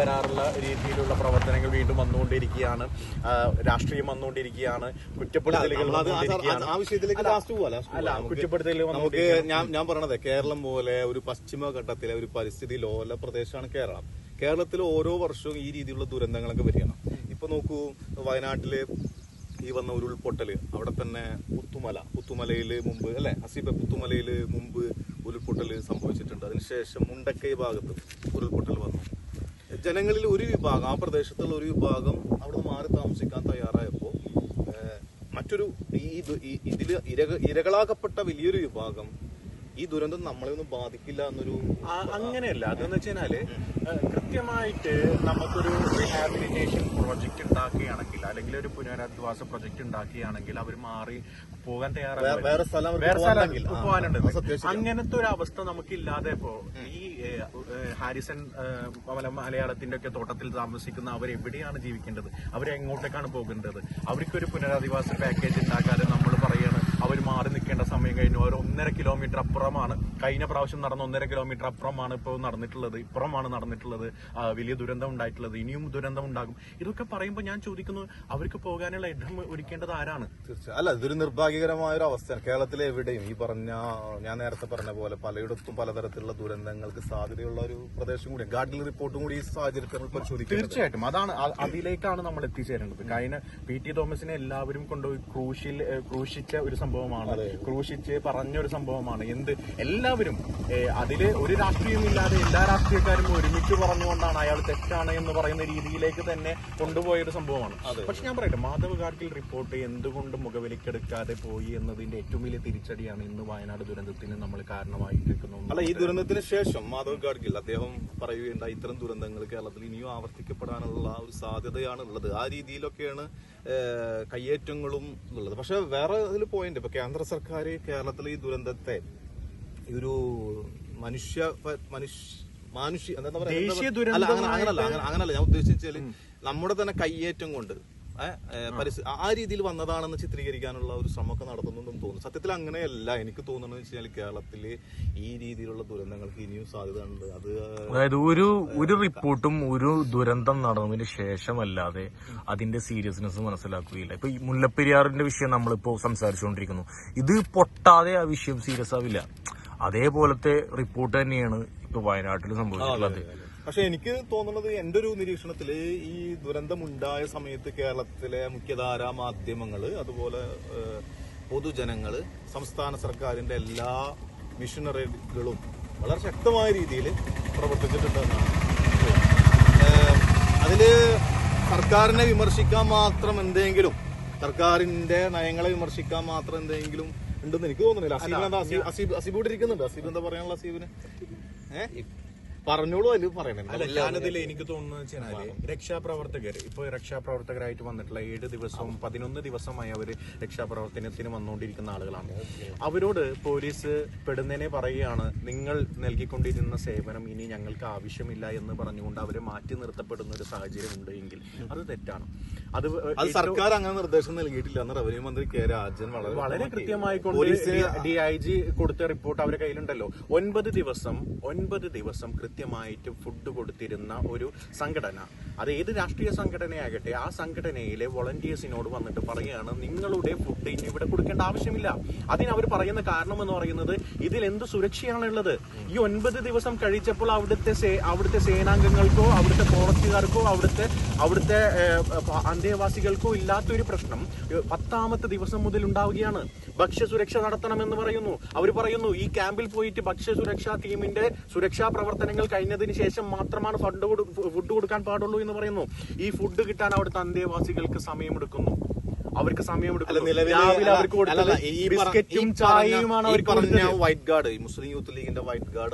വരാറുള്ള രീതിയിലുള്ള പ്രവർത്തനങ്ങൾ വീണ്ടും വന്നുകൊണ്ടിരിക്കുകയാണ്. രാഷ്ട്രീയം വന്നുകൊണ്ടിരിക്കുകയാണ്. കുറ്റപ്പെടുത്തലുകൾ നമ്മളത് ആ- വിഷയത്തിലേക്ക് ലാസ്റ്റ് പോവാ അല്ല നമുക്ക് കുറ്റപ്പെടുത്തലുകൾ നമുക്ക് ഞാൻ ഞാൻ പറഞ്ഞത് കേരളം പോലെ ഒരു പശ്ചിമഘട്ടത്തിലെ ഒരു പരിസ്ഥിതി ലോല പ്രദേശമാണ് കേരളം. കേരളത്തിൽ ഓരോ വർഷവും ഈ രീതിയിലുള്ള ദുരന്തങ്ങളൊക്കെ വരികയാണ്. ഇപ്പൊ നോക്കൂ വയനാട്ടിൽ ഈ വന്ന ഒരു ഉരുൾപൊട്ടൽ അവിടെ തന്നെ പുത്തുമല പുത്തുമലയിൽ മുമ്പ് അല്ലെ? അസീബ പുത്തുമലയിൽ മുമ്പ് ഉരുൾപൊട്ടൽ സംഭവിച്ചിട്ടുണ്ട്. അതിനുശേഷം മുണ്ടക്കൈ ഭാഗത്ത് ഉരുൾപൊട്ടൽ വന്നു. ജനങ്ങളിൽ ഒരു വിഭാഗം ആ പ്രദേശത്തുള്ള ഒരു വിഭാഗം അവിടെ മാറി താമസിക്കാൻ തയ്യാറായപ്പോൾ മറ്റൊരു ഈ ഇതിൽ ഈ- ഇതിൽ ഇരക ഇരകളാകപ്പെട്ട വലിയൊരു വിഭാഗം ഈ ദുരന്തം നമ്മളെ ഒന്നും ബാധിക്കില്ല എന്നൊരു അങ്ങനെയല്ല. അതെന്ന് വെച്ച് കഴിഞ്ഞാൽ കൃത്യമായിട്ട് നമുക്കൊരു റീഹാബിലിറ്റേഷൻ പ്രൊജക്ട് ഉണ്ടാക്കുകയാണെങ്കിൽ അല്ലെങ്കിൽ ഒരു പുനരധിവാസ പ്രൊജക്ട് ഉണ്ടാക്കുകയാണെങ്കിൽ അവർ മാറി പോകാൻ തയ്യാറാണ്. വേറെ സ്ഥലം അവർക്ക് വേറെ സ്ഥലം പോകാനുണ്ട്. അങ്ങനത്തെ ഒരു അവസ്ഥ നമുക്കില്ലാതെ ഇപ്പോ ഈ ഹാരിസൺ മലയാളത്തിന്റെ ഒക്കെ തോട്ടത്തിൽ താമസിക്കുന്ന അവർ എവിടെയാണ് ജീവിക്കേണ്ടത്? അവർ എങ്ങോട്ടേക്കാണ് പോകേണ്ടത് അവർക്കൊരു പുനരധിവാസ പാക്കേജ് ഉണ്ടാക്കാതെ നമ്മൾ പറയാണ് അവർ മാറി നിൽക്കേണ്ട അവർ ഒന്നര കിലോമീറ്റർ അപ്പുറമാണ്. കഴിഞ്ഞ പ്രാവശ്യം നടന്ന ഒന്നര കിലോമീറ്റർ അപ്പുറമാണ് ഇപ്പോൾ നടന്നിട്ടുള്ളത്. ഇപ്പുറമാണ് നടന്നിട്ടുള്ളത്. വലിയ ദുരന്തം ഉണ്ടായിട്ടുള്ളത്. ഇനിയും ദുരന്തം ഉണ്ടാകും. ഇതൊക്കെ പറയുമ്പോൾ ഞാൻ ചോദിക്കുന്നു അവർക്ക് പോകാനുള്ള ഇടം ഒരുക്കേണ്ടത് ആരാണ്? തീർച്ചയായും. അല്ല ഇതൊരു നിർഭാഗ്യകരമായ ഒരു അവസ്ഥയാണ്. കേരളത്തിലെ എവിടെയും ഈ പറഞ്ഞ ഞാൻ നേരത്തെ പറഞ്ഞ പോലെ പലയിടത്തും പലതരത്തിലുള്ള ദുരന്തങ്ങൾക്ക് സാധ്യതയുള്ള ഒരു പ്രദേശം കൂടി ഗാർഡിൽ റിപ്പോർട്ടും കൂടി ഈ സാഹചര്യത്തിൽ നമ്മൾ തീർച്ചയായിട്ടും. അതാണ് അതിലേക്കാണ് നമ്മൾ എത്തിച്ചേരേണ്ടത്. കഴിഞ്ഞ പി ടി തോമസിനെ എല്ലാവരും കൊണ്ടുപോയി ക്രൂശിൽ ക്രൂശിച്ച ഒരു സംഭവമാണ്. ക്രൂശിച്ച് പറഞ്ഞ ഒരു സംഭവമാണ്. എന്ത്? എല്ലാവരും അതിൽ ഒരു രാഷ്ട്രീയമില്ലാതെ എല്ലാ രാഷ്ട്രീയക്കാരും ഒരുമിച്ച് പറഞ്ഞുകൊണ്ടാണ് അയാൾ തെറ്റാണ് എന്ന് പറയുന്ന രീതിയിലേക്ക് തന്നെ കൊണ്ടുപോയ ഒരു സംഭവമാണ് പക്ഷെ ഞാൻ പറയട്ടെ മാധവ് ഗാഡ്ഗിൽ റിപ്പോർട്ട് എന്തുകൊണ്ട് മുഖവിലക്കെടുക്കാതെ പോയി എന്നതിന്റെ ഏറ്റവും വലിയ തിരിച്ചടിയാണ് ഇന്ന് വയനാട് ദുരന്തത്തിന് നമ്മൾ കാരണമായിരിക്കുന്നു അല്ല ഈ ദുരന്തത്തിന് ശേഷം മാധവ് ഗാഡ്ഗിൽ അദ്ദേഹം പറയുകയുണ്ടായി ഇത്തരം ദുരന്തങ്ങൾ കേരളത്തിൽ ഇനിയും ആവർത്തിക്കപ്പെടാനുള്ള ഒരു സാധ്യതയാണ് ഉള്ളത്. ആ രീതിയിലൊക്കെയാണ് കയ്യേറ്റങ്ങളും ഉള്ളത്. പക്ഷെ വേറെ ഇതിൽ പോയിന്റ് ഇപ്പൊ കേന്ദ്ര സർക്കാർ കേരളത്തിലെ ഈ ദുരന്തത്തെ ഈ ഒരു മനുഷ്യ മനുഷ്യ മാനുഷ്യ എന്താ പറയാ അങ്ങനല്ല അങ്ങനല്ല. ഞാൻ ഉദ്ദേശിച്ചാൽ നമ്മുടെ തന്നെ കയ്യേറ്റം കൊണ്ട് ആ. രീതിയിൽ വന്നതാണെന്ന് ചിത്രീകരിക്കാനുള്ള ഒരു ശ്രമമൊക്കെ നടത്തുന്നുണ്ടെന്ന് തോന്നുന്നു. സത്യത്തിൽ അങ്ങനെയല്ല എനിക്ക് തോന്നുന്നത് വെച്ച് കഴിഞ്ഞാൽ കേരളത്തിൽ ഈ രീതിയിലുള്ള ദുരന്തങ്ങൾക്ക് ഇനിയും സാധ്യത ഉണ്ട് അത് അതായത് ഒരു ഒരു റിപ്പോർട്ടും ഒരു ദുരന്തം നടന്നതിന് ശേഷമല്ലാതെ അതിന്റെ സീരിയസ്നെസ് മനസ്സിലാക്കുകയില്ല. ഇപ്പൊ ഈ മുല്ലപ്പെരിയാറിന്റെ വിഷയം നമ്മളിപ്പോ സംസാരിച്ചുകൊണ്ടിരിക്കുന്നു. ഇത് പൊട്ടാതെ ആ വിഷയം സീരിയസ് ആവില്ല. അതേപോലത്തെ റിപ്പോർട്ട് തന്നെയാണ് ഇപ്പൊ വയനാട്ടിൽ സംഭവിച്ചിട്ടുള്ളത്. പക്ഷെ എനിക്ക് തോന്നുന്നത് എന്റെ ഒരു നിരീക്ഷണത്തിൽ ഈ ദുരന്തമുണ്ടായ സമയത്ത് കേരളത്തിലെ മുഖ്യധാരാ മാധ്യമങ്ങൾ അതുപോലെ പൊതുജനങ്ങൾ സംസ്ഥാന സർക്കാരിന്റെ എല്ലാ മിഷനറികളും വളരെ ശക്തമായ രീതിയിൽ പ്രവർത്തിച്ചിട്ടുണ്ടെന്നാണ് അതിൽ സർക്കാരിനെ വിമർശിക്കാൻ മാത്രം എന്തെങ്കിലും സർക്കാരിന്റെ നയങ്ങളെ വിമർശിക്കാൻ മാത്രം എന്തെങ്കിലും ഉണ്ടെന്ന് എനിക്ക് തോന്നുന്നില്ല. അസീബ് എന്താ അസീബ് അസീബ് അസീബ് ഇവിടെ ഇരിക്കുന്നുണ്ട്? അസീബ് എന്താ പറയാനുള്ള അസീബിന്? ഏഹ്? പറഞ്ഞോളൂ അതിൽ പറയണേ. അല്ല ഞാനതിൽ എനിക്ക് തോന്നുന്നത് വെച്ചാൽ രക്ഷാപ്രവർത്തകർ ഇപ്പൊ രക്ഷാപ്രവർത്തകരായിട്ട് വന്നിട്ടുള്ള ഏഴ് ദിവസവും പതിനൊന്ന് ദിവസമായി അവർ രക്ഷാപ്രവർത്തനത്തിന് വന്നുകൊണ്ടിരിക്കുന്ന ആളുകളാണ്. അവരോട് പോലീസ് പെടുന്നതിനെ പറയുകയാണ് നിങ്ങൾ നൽകിക്കൊണ്ടിരുന്ന സേവനം ഇനി ഞങ്ങൾക്ക് ആവശ്യമില്ല എന്ന് പറഞ്ഞുകൊണ്ട് അവരെ മാറ്റി നിർത്തപ്പെടുന്ന ഒരു സാഹചര്യം ഉണ്ട് എങ്കിൽ. അത് തെറ്റാണ്. അത് സർക്കാർ അങ്ങനെ നിർദ്ദേശം നൽകിയിട്ടില്ല. എന്ന് റവന്യൂ മന്ത്രി കെ രാജൻ വളരെ വളരെ കൃത്യമായി കൊണ്ട് പോലീസിന് ഡി ഐ ജി കൊടുത്ത റിപ്പോർട്ട് അവരുടെ കയ്യിലുണ്ടല്ലോ. ഒൻപത് ദിവസം ഒൻപത് ദിവസം കൃത്യമായിട്ട് ഫുഡ് കൊടുത്തിരുന്ന ഒരു സംഘടന. അത് ഏത് രാഷ്ട്രീയ സംഘടനയാകട്ടെ ആ സംഘടനയിലെ വോളണ്ടിയേഴ്സിനോട് വന്നിട്ട് പറയുകയാണ് നിങ്ങളുടെ ഫുഡ് ഇനി ഇവിടെ കൊടുക്കേണ്ട ആവശ്യമില്ല. അതിന് അവർ പറയുന്ന കാരണം എന്ന് പറയുന്നത് ഇതിൽ എന്ത് സുരക്ഷയാണുള്ളത് ഈ ഒൻപത് ദിവസം കഴിച്ചപ്പോൾ അവിടുത്തെ അവിടുത്തെ സേനാംഗങ്ങൾക്കോ അവിടുത്തെ ഫോറസ്റ്റുകാർക്കോ അവിടുത്തെ അവിടുത്തെ അന്തേവാസികൾക്കോ ഇല്ലാത്തൊരു പ്രശ്നം പത്താമത്തെ ദിവസം മുതൽ ഉണ്ടാവുകയാണ്. ഭക്ഷ്യസുരക്ഷ നടത്തണമെന്ന് പറയുന്നു. അവർ പറയുന്നു ഈ ക്യാമ്പിൽ പോയിട്ട് ഭക്ഷ്യസുരക്ഷാ ടീമിന്റെ സുരക്ഷാ പ്രവർത്തനങ്ങൾ കഴിഞ്ഞതിന് ശേഷം മാത്രമാണ് ഫണ്ട് ഫുഡ് കൊടുക്കാൻ പാടുള്ളൂ എന്ന് പറയുന്നു. ഈ ഫുഡ് കിട്ടാൻ അവിടുത്തെ അന്തേവാസികൾക്ക് സമയമെടുക്കുന്നു. അവർക്ക് സമയമെടുക്കുന്നു. ഈ ബിസ്ക്കറ്റും ചായയുമാണ് അവർ പറഞ്ഞ വൈറ്റ് ഗാർഡ് മുസ്ലിം യൂത്ത് ലീഗിന്റെ വൈറ്റ് ഗാർഡ്